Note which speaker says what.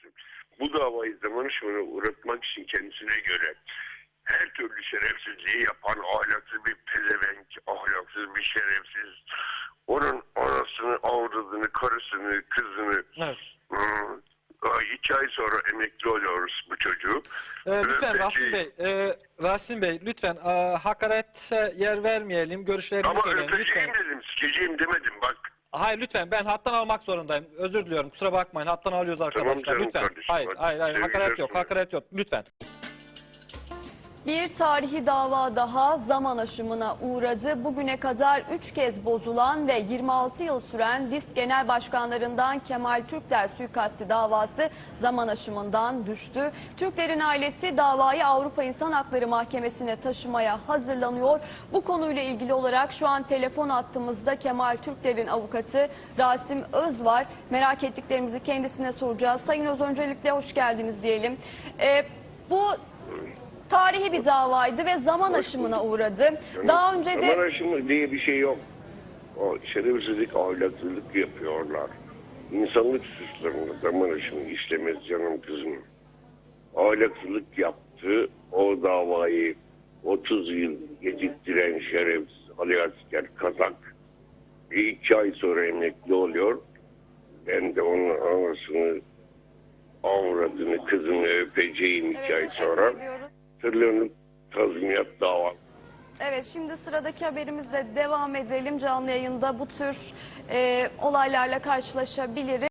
Speaker 1: şerefsiz. Bu davayı zaman aşımına uğratmak için kendisine göre her türlü şerefsizliği yapan ahlaksız bir pezevenk, ahlaksız bir şerefsiz. Onun anasını, avradını, karısını, kızını
Speaker 2: Evet.
Speaker 1: hmm, iki ay sonra emekli oluyoruz bu çocuğu.
Speaker 2: Ee, lütfen
Speaker 1: Peki,
Speaker 2: Rasim Bey, e, Rasim Bey lütfen e, hakarete yer vermeyelim. Görüşlerinizi
Speaker 1: Ama
Speaker 2: söyleyin
Speaker 1: öpeceğim
Speaker 2: lütfen.
Speaker 1: dedim, sikeceğim demedim bak.
Speaker 2: Hayır lütfen ben hattan almak zorundayım. Özür diliyorum. Kusura bakmayın. Hattan alıyoruz arkadaşlar.
Speaker 1: canım
Speaker 2: lütfen.
Speaker 1: kardeşim,
Speaker 2: Hayır,
Speaker 1: hadi.
Speaker 2: hayır, hayır.
Speaker 1: Sevgiler
Speaker 2: Hakaret yok.
Speaker 1: sunuyorum.
Speaker 2: Hakaret yok. Lütfen.
Speaker 3: Bir tarihi dava daha zaman aşımına uğradı. Bugüne kadar 3 kez bozulan ve 26 yıl süren DİSK Genel Başkanlarından Kemal Türkler suikasti davası zaman aşımından düştü. Türklerin ailesi davayı Avrupa İnsan Hakları Mahkemesi'ne taşımaya hazırlanıyor. Bu konuyla ilgili olarak şu an telefon attığımızda Kemal Türkler'in avukatı Rasim Öz var. Merak ettiklerimizi kendisine soracağız. Sayın Öz öncelikle hoş geldiniz diyelim. Ee, bu Tarihi bir davaydı ve zaman aşımına uğradı. Daha önce
Speaker 1: Zaman
Speaker 3: de
Speaker 1: aşımı diye bir şey yok. O şerefsizlik, ahlaksızlık yapıyorlar. İnsanlık suçlarını zaman aşımı işlemez canım kızım. Ahlaksızlık yaptı. O davayı 30 yıl geciktiren şerefsiz Ali Asker Kazak bir iki ay sonra emekli oluyor. Ben de onun anasını, avradını, kızını öpeceğim iki ay
Speaker 3: evet,
Speaker 1: sonra.
Speaker 3: ediyoruz.
Speaker 1: Tırlarını tazminat davası.
Speaker 3: Evet şimdi sıradaki haberimizle devam edelim. Canlı yayında bu tür e, olaylarla karşılaşabiliriz.